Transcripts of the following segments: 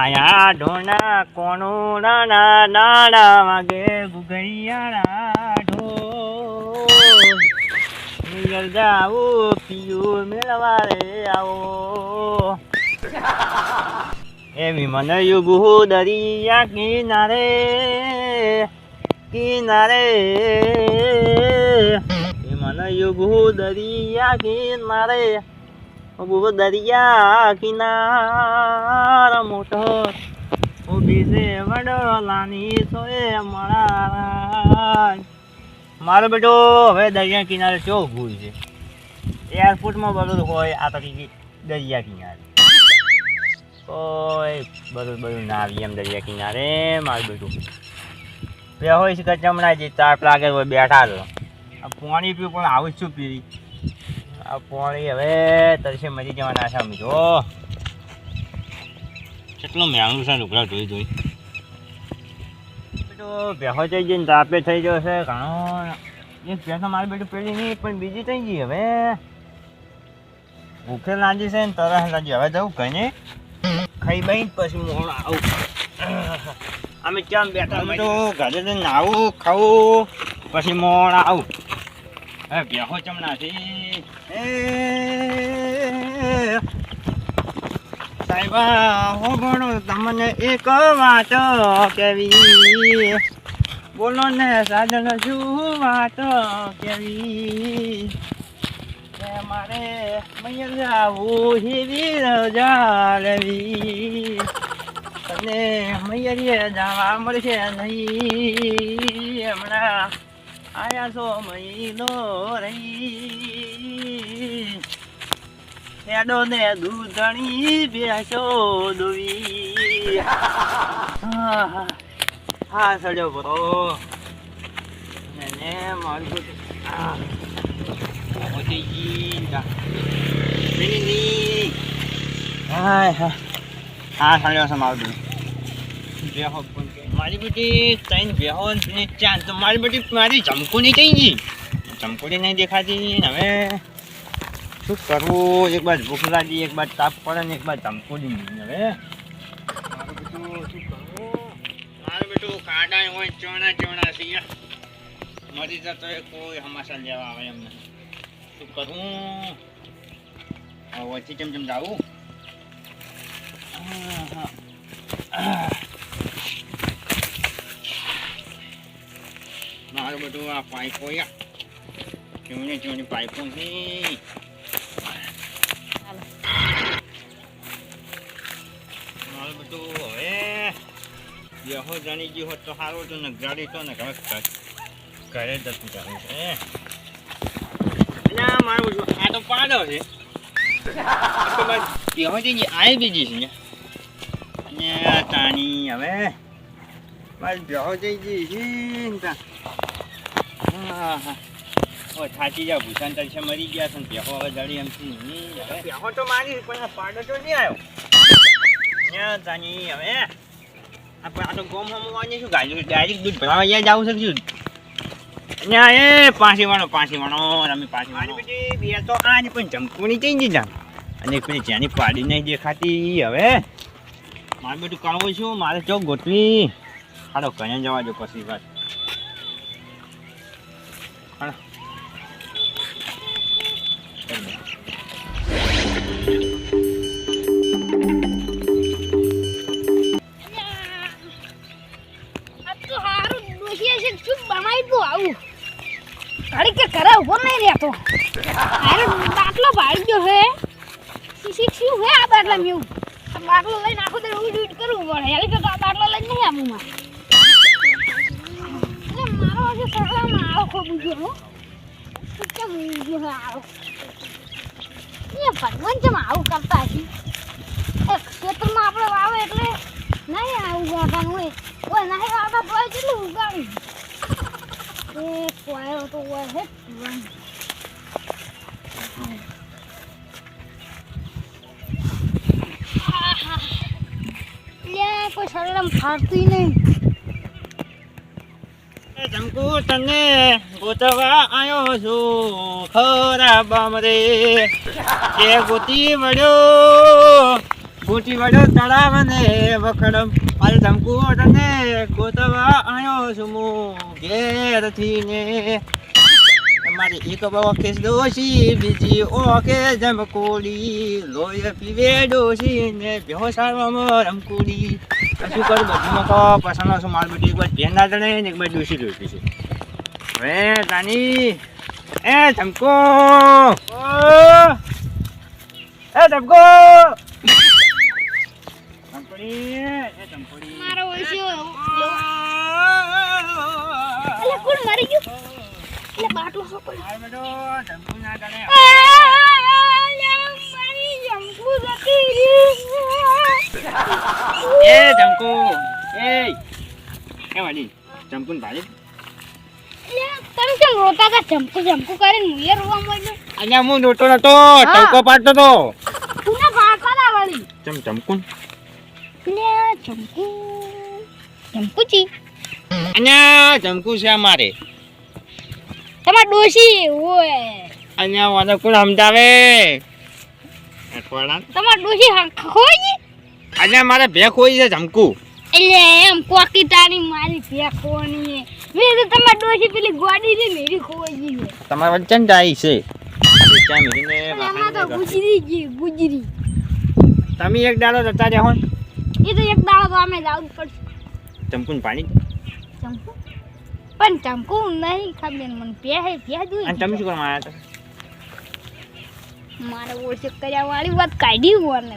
આયા ઢોના કોણું નાના નાના વાગે ગુગૈયાના ઢોલ. મિયલ જાવું પિયું મેળવા રે આવો. એવી મને યુગુ દરિયા કિનારે કિનારે. મને યુગુ દરિયા કિનારે. ઊભો દરિયા કિનાર મોટો. ઊભી છે વડોલાની સોએ મળા મારો બેટો, હવે દરિયા કિનારે ચો ભૂલ છે? એરપોર્ટમાં બધું હોય, આ તરીકે દરિયા કિનારે. ઓય, બધું બધું ના આવી એમ દરિયા કિનારે, મારું બેટું. બે હોય છે કચમણા જે ચાર પ્લાગે બેઠા હતો પાણી પીવું પણ આવું જ છું પીવી? આ પાણી હવે તરસે મરી જવાના છે સમજો કેટલું મેંગું છે લુગડા જોઈ જોઈ. તો બેહો થઈ જઈને તાપે થઈ ગયો છે ઘણો એક ભેંસો મારી બેટું પેલી નહીં પણ બીજી થઈ ગઈ હવે. ભૂખે લાગી છે ને તરસ લાગી. હવે જવું કઈ નહીં. ખાઈ બાઈ પછી મોણ આવું. અમે કેમ બેઠા અમે તો ઘરે જઈને નાવું ખાવું. પછી મોણ આવું. હવે બેહો ચમના છે તમને એક વાત કેવી? બોલો ને સાજન શું વાત કેવી? મારે મૈયર જાવું હીરી રજા લેવી તને મૈયરીએ જવા મળશે નહીં. હમણાં આયા છો મહિનો રહી હેડો ને દૂધણી બેસો દુવી હા સડ્યો બરો ને મારું હા સડ્યો છે મારું બેહો મારી બેટી ત્રણ બેહોન ને ચાર, તો મારી બેટી મારી ચમકુની થઈ ગઈ ચમકુની નહીં દેખાતી. હવે શું કરવું? એક બાજુ ભૂખ લાગી, એક બાજુ તાપ પડે ને એક બાજુ ચમકુની હવે મારું શું કરવું? મારું બેટું કાંડા હોય, ચોણા ચોણા છે. મરી જતો એ કોઈ હમાસા લેવા આવે એમને. શું કરવું? હવે કેમ કેમ જાવું? હા આહ. મારું બધું આ પાઇપો જૂની ચૂની પાઇપો મારું બધું હવે બેહો જાણી ગયું હોત તો સારું હતું ને ગાડી ઘરે જતું ના, મારું બધું આ તો પાડો છે. બેહો જઈ આય બીજી છે. ને તાણી હવે. બસ બેહો જઈ ગઈ હા હા ઓ થાકી જા ભૂષણ તરીકે મરી ગયા છે ભેહો હવે જડી એમ થી નહીં ભેહો તો મારી પણ પાડો તો નહીં આવ્યો. ન્યા તાની હવે. આપણે આ તો ગોમ હમ વાંચી શું ગાયું ડાયરેક્ટ દૂધ ભરાવા અહીંયા જાવું છે શું? ન્યા એ પાછી વાળો પાછી વાળો રમી પાછી વાળો બેટી બે તો આજ પણ જમકુણી થઈ ગઈ જા અને પેલી જેની પાડી નહીં દેખાતી હવે. મારે બધું કાઢવું છું મારે ચોક ગોઠવી હાલો કયા જવા દો પછી વાત. કરી દો. ઘડી કે ઘરે ઊભો નહીં રહેતો. હારે બાટલો ભાડી ગયો હે. શીશી શું હે આ બાટલા મેં બાટલો લઈને આખો દર ઉડ ઉડ કરવું પડે. હેલી બાટલો લઈને નહીં આવું મારો સગડામાં આવો ખોબું ગયો હો. કેમ ગયો હે આવો? એ ભગવાન, કેમ આવું કરતા હશે એ ક્ષેત્રમાં આપણે વાવે એટલે નહીં આવું ગાવાનું હોય ઓય, નહીં આવતા તો કેટલું ઉગાડ્યું એ કોયો તો હે ભગવાન. આહા. લે, કોઈ શરમ ફાડતી નહીં. જમકુ તને ગોતવા આવ્યો છું. ખરા બામરે કે ગોતી મળ્યો ફૂટી વડો તળાવ ને વખડમ મારે ધમકુ તને ગોતવા આયો છું હું ઘેરથી ને. મારી એક ઓકે દોશી બીજી ઓકે જમકુડી લોહી પીવે દોશી ને બેહોસાળવામાં રમકુડી. શું કરું? બધું તો પસંદ છું મારી બેટી એક વાર ધ્યાન ના દણે ને એક બાજુ ડોશી લોહી છે. હવે તાની એ ધમકો! એ ધમકો! ધમકોડી એ ધમકોડી મારો ઓળખ્યો એટલે કોણ મરી ગયું? એટલે બાટલો સો પડ્યો? મારો બેટો ધમકો ના દણે એ ધમકો એ એ વાડી ધમકુન ભાડી તમે કેમ રોતા હતા? જમકુ જમકુ કરીને એ રોવા માંડ્યો. અહીંયા હું નોટો નતો. ટવકો પાડતો તો. તું ભાગતા ના વળી. ચમ ધમકુન લે જમકુ જમકુચી અહીંયા ધમકુ છે મારે તમાર ડોશી ઓય અહીંયા વાને કોણ સમજાવે? તમારે તમાર ડોશી ખોઈ અહીંયા મારે ભેખ હોય છે ધમકુ એટલે એમ કોકી તારી મારી ફેંકવાની મેં તો તમાર ડોશી પેલી ગોડી છે મેરી ખોઈ ગઈ છે. તમાર વચન જાય છે? ત્યાં મેરીને એમાં તો ગુજરી ગઈ ગુજરી. તમે એક દાડો જતા રહો એ તો એક દાડો તો અમે જવું જ પડશે. ચમકુન પાણી? ચમકુ પણ ચમકુ નહીં ખબર મને પહે પહે જોઈ અને તમે શું કરવા આવ્યા હતા? મારે ઓળખ કર્યા વાળી વાત કાઢી હોને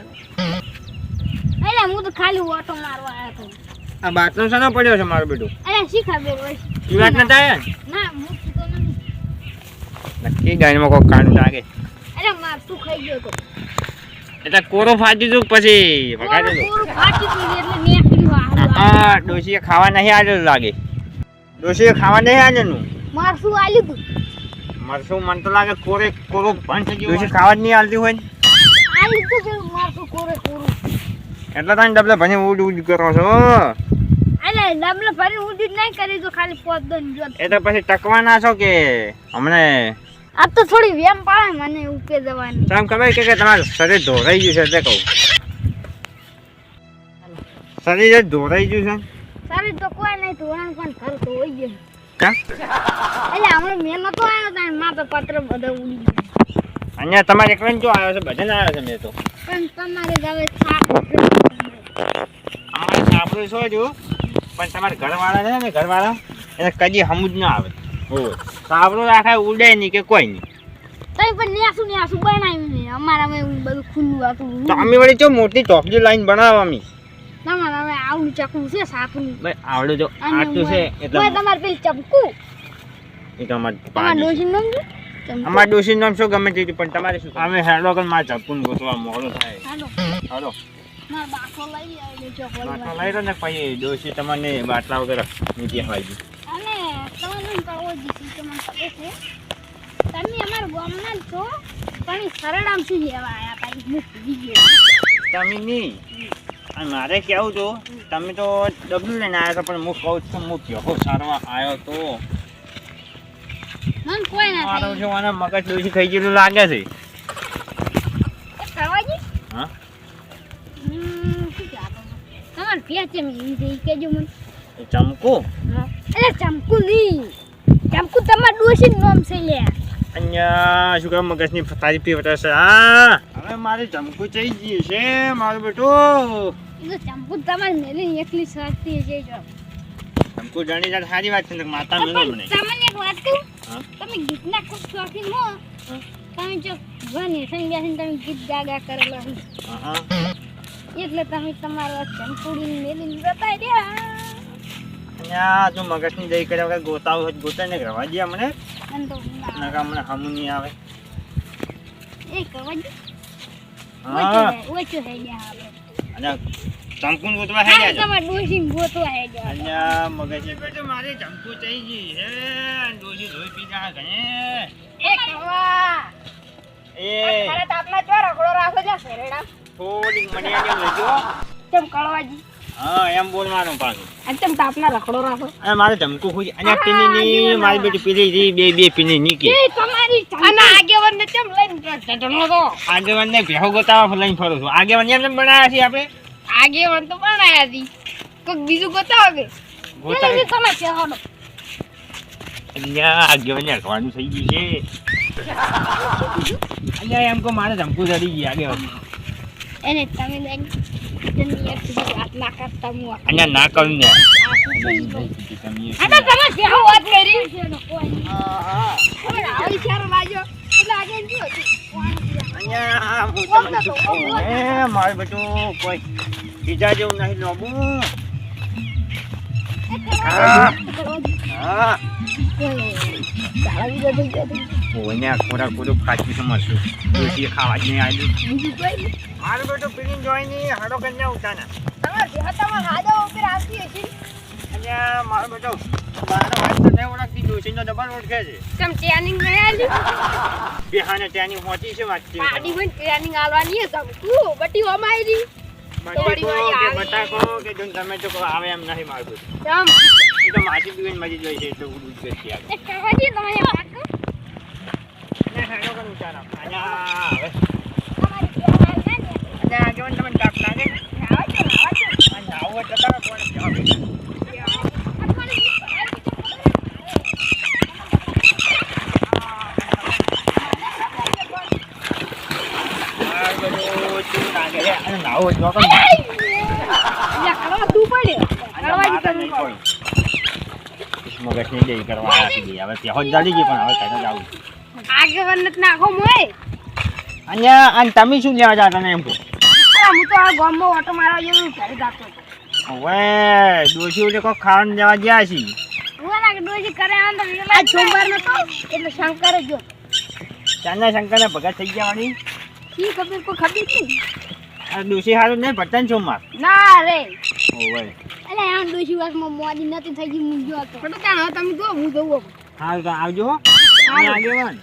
અરે હું તો ખાલી ઓટો મારવા આવ્યો હતો. આ બાટલો સાનો પડ્યો છે મારો બેટું? અરે શી ખબર હોય. વાત નતા થાય ના હું તો નક્કી ગાડીમાં કોઈ કાંડ લાગે. અરે માર તું ખાઈ ગયો તો. એટલે કોરો ફાટી તું પછી ભગાડી દો પૂરું ફાટી ગયું એટલે હારું હા ડોશીએ ખાવા નહીં આવેલું લાગે. ડોશીએ ખાવા નહીં આવેલું? માર શું આલ્યું તું? મરસું મન તો લાગે કોરે કોરો ભંચ ડોશી ખાવા જ નહીં આલતી હોય ને? આલ્યું તું માર શું કોરે કોરું? એટલે તમે ડબલે ભણી ઉડ ઉડ કરો છો અરે ડબલે ભરી ઉડી નહીં કરી તો ખાલી પોત દન જો એ તો પછી ટકવાના છો કે હમણે? આ તો થોડી વેમ પાડે મને ઉકે જવાની. તમ ખબર કે કે તમારું શરીર ધોરાઈ ગયું છે તે કહું. શરીર ધોરાઈ ગયું છે? શરીર તો કોઈ નહીં ધોરણ પણ ઘર તો હોય ગયું કા એટલે હમણાં મેં નતો આવ્યો ત્યાં માપે પત્ર બધા ઉડી ગયા. અહીંયા તમારે એકલા જો આવ્યો છે બધા આવ્યો છે મેં તો. પણ તમારે હવે અમારે સાંભળ્યું છો જો પણ તમારા ઘરવાળા છે ને ઘરવાળા એને કદી સમજ ના આવે. હોય સાંભળો ઉડે નહીં કે કોઈ નહીં. અમે વળી જો મોટી ચોકડી લાઈન બનાવો અમે તમારે હવે આવું ચકલું છે સાપનું ભાઈ આવડે જો આટલું છે એટલે તમારે પેલી ચપકું એ તમારે. નામ. અમારે ડોશી નામ શું? ગમે તે પણ તમારે શું અમે હેડો કર મારે ચપ્પુન ગોતવા મોડું થાય. હાલો. હાલો બાટલો લઈ લો ને પછી ડોશી તમને બાટલા વગર નીચે છે તમે અમારા ગામના છો પણ ઈ શું લેવા આયા તા હું ભૂલી ગયો. તમે નહીં. મારે કેવું તો તમે તો ડબલું લઈને આવ્યા છો પણ હું કહું છું હું કેવો સારવા આવ્યો તો. મન કોઈ ના મારો થાય. મને મગજ ડોશી થઈ ગયેલું લાગે છે. કરવાજી હા? તમારે ભેંસ છે એવી છે ઈ કહેજો મને. ચમકુ? એટલે ચમકુ નહીં. ચમકુ તમારા ડોશીનું નામ છે લે. અહીંયા શું કહે મગજની તારી પી વટાશે હા? હવે મારી ચમકુ ચઈ ગયું છે મારું બેટું. ચમકુ તમારી મેલી એકલી સરતી છે જો. ચમકુ જાણી જાય સારી વાત છે ને માતા મેલો મને. તમને એક વાત કહું? હા? તમે ગીતના ખૂબ શોખીન હો. તમે જો ભગવાન હેઠળ બેસીને તમે ગીત ગાગા કરેલો. એટલે તમે તમારા ચંપુડી મેલીને બતાવી અહીંયા મગજની દઈ કર્યા વગર ગોતાવ હોય ગોતા ને રવા દે મને નકા મને હમું નહીં આવે. એ કરવા દે હા. ઓછો હે ગયા અને ચમકુ ગોતવા હે જા તમારે ડોશીને ગોતવા હે જા અહીંયા મગજની બેટે મારી ચમકુ ચઈ ગઈ હે અને ડોશી ધોઈ પી જા ગણે એ કરવા એ. તારા તાપના ચો રખડો રાખો જા શેરડા? થોડી મણિયા આજે લેજો તેમ કળવાજી? હા એમ બોલવાનું પાછું. અને ચમ તાપના રખડો રાખો? અને મારે ધમકું ખુશ અને પીની ની મારી બેટી પીલી રી બે બે પીની નીકી. એ તમારી અને આગેવાન ને કેમ લઈને ઢઢલો તો. આગેવાન ને ભેહો ગોતાવા લઈને ફરું છું. આગેવાન એમ બનાવ્યા છીએ આપણે? આગેવાન તો બનાયા હતી કોક બીજું બતાવો કે ગોતાવી તમે કહેવાનો. અહીંયા આગેવાન ને અડવાનું થઈ ગયું છે. અહીંયા એમ કહો મારે ધમકું ચડી ગઈ આગેવાન. એને તમે ના કરતા હું અહીંયા ના કરું ને. તમે વાત કરી. ઈશારો લાગ્યો? એટલે આગળ મારે બેટું કોઈ બીજા જેવું નહીં નોબું. હા. ખોરાક બધું ખાચી સમજશું રોટી ખાવા જ નહીં આવ્યું મારું બેટો પીને જોઈ નહીં હાડો કરીને ઉઠાના મારો બેટો વાત ડબલ ઓળખે છે બેહાને ત્યાંની મોટી છે વાત છે બટાકો કે જો તમે તો આવે એમ નથી મારું બેટું એ તો માટી પીવીને મરી જાય છે એટલે ગઈ અહીંયા હાડો કરીને ઉઠાના અહીંયા હવે અહીંયા આગેવાન તમને તાપ લાગે અહીંયા આવું એટલે તારે કોને કહેવાનું? મારું બેટું શું લાગે છે? અને નાવું હોય તો પણ અને મારે નહીં કોઈ. મગજની દઈએ. હવે ત્યાં જ ગઈ પણ હવે કઈ જ આવું. આગેવાન નથી નાખો મોય અહીંયા અને તમે શું લેવા જાતા ને એમ કહો? હું તો આ ગામમાં ઓટો મારવા જેવું ઘરે જાતો હતો. હવે ડોશી ઓલે કોક ખાવાનું જવા ગયા છે. હું લાગે ડોજી કરે આમ તો આ સોમવાર નતો? એટલે શંકર જો ચાંદા શંકરને ભગત થઈ ગયા વાળી. ઈ ખબર કોઈ ખબર નહીં આ ડોશી હારું નહીં ભટન છો માર? ના રે. ઓવે અલે આ ડોશી વાસમાં મોડી નથી થઈ ગઈ હું જો હતો. પણ તાણ તમે જો હું જોઉં હા તો આવજો આગેવાન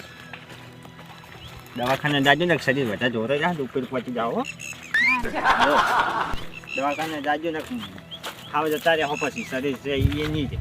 દવાખાને જાજો ને શરીર બધા જોરે જા ઉપર પહોંચી જાઓ. દવાખાને જાજો ને ખાવા જતા રહ્યા હો પછી શરીર છે એ નહીં રહે.